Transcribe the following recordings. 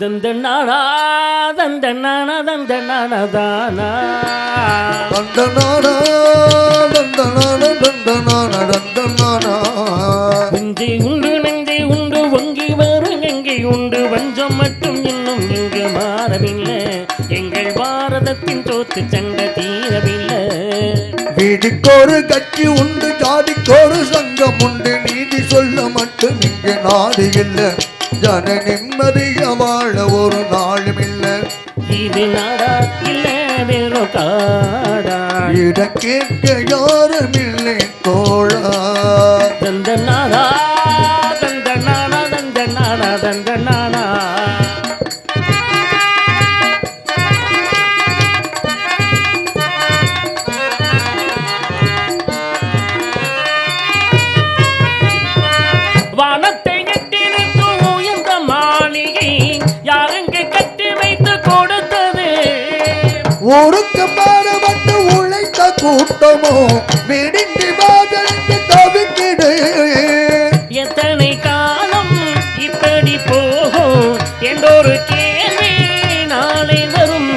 தந்த நானா தந்த நானா தந்த நானா தானா. தண்டனானா தண்டனான தண்டனான தண்டனானா நெஞ்சை உண்டு நெஞ்சை உண்டு வங்கி வரும் எங்கே உண்டு. வஞ்சம் மட்டும் இன்னும் இங்கு மாறவில்லை. எங்கள் பாரதத்தின் தோத்து சண்டை தீரவில்லை. வீதிக்கொரு கட்சி உண்டு ஜாதிக்கொரு சங்கம் உண்டு. நீதி சொல்ல மட்டும் இங்கு நாடு இல்லை. ஜன நிம்மதிய வாழ ஒரு நாளும் இல்லை. இது நாடா இல்ல காடா கேட்க யாரும் இல்லை தோழா. ஊருக்கு பாடுபட்டு உழைத்த கூட்டமோ வெடிந்து வாதலுக்கு தவிக்கிடு எத்தனை காலம் இப்படி போகும்? என்றொரு கேள்வி நாளை வரும்.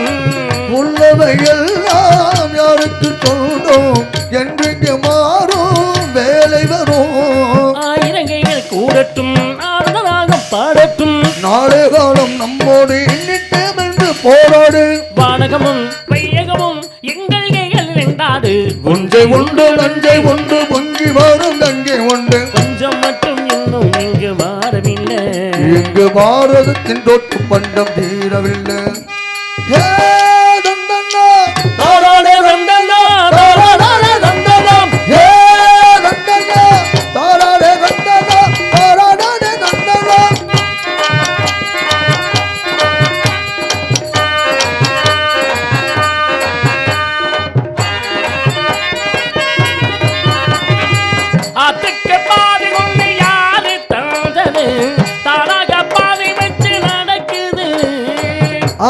உள்ளவை எல்லாம் யாருக்கு சொல்லும் என்றைக்கு மாறும்? வேலை வரும். ஆயிரங்கைகள் கூடட்டும் ஆறுதலாக பாடட்டும். நாளை காலம் நம்மோடு எண்ணிட்டேம் என்று போராடு. வானகமும் வையகமும் எங்கள் கைகள் ரெண்டாது ஒன்றை உண்டு நஞ்சை உண்டு பொங்கி வரும் கங்கை உண்டு. கொஞ்சம் மட்டும் இன்னும் இங்கு மாறவில்லை. இங்கு பாரதத்தின் தொட்டு பண்டம் தீரவில்லை.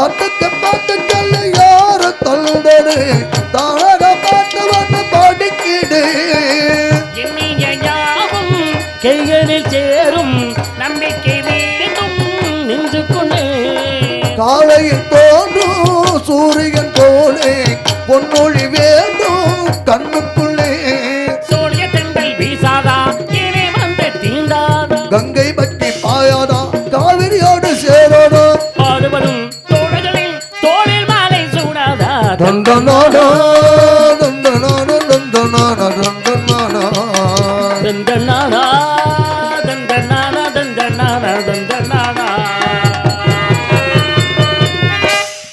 ஆட்டுக்கு பாட்டு சொல்ல யாரு தந்தது தாராக பாட்டு வந்து படிக்கிடு. கைகளில் சேரும் நம்பிக்கை வேண்டும் நெஞ்சுக்குள்ளே காலையில் தோன்றும் சூரியன் போலே பொன்னொழி வேண்டும் கண்ணுக்குள்ளே. சூரிய தென்றல் வீசாதா இனி வந்து தீண்டாதா. கங்கை பற்றி பாயாதா காவிரியோடு சேராதா. பாடுபடும் ঢন্ডনর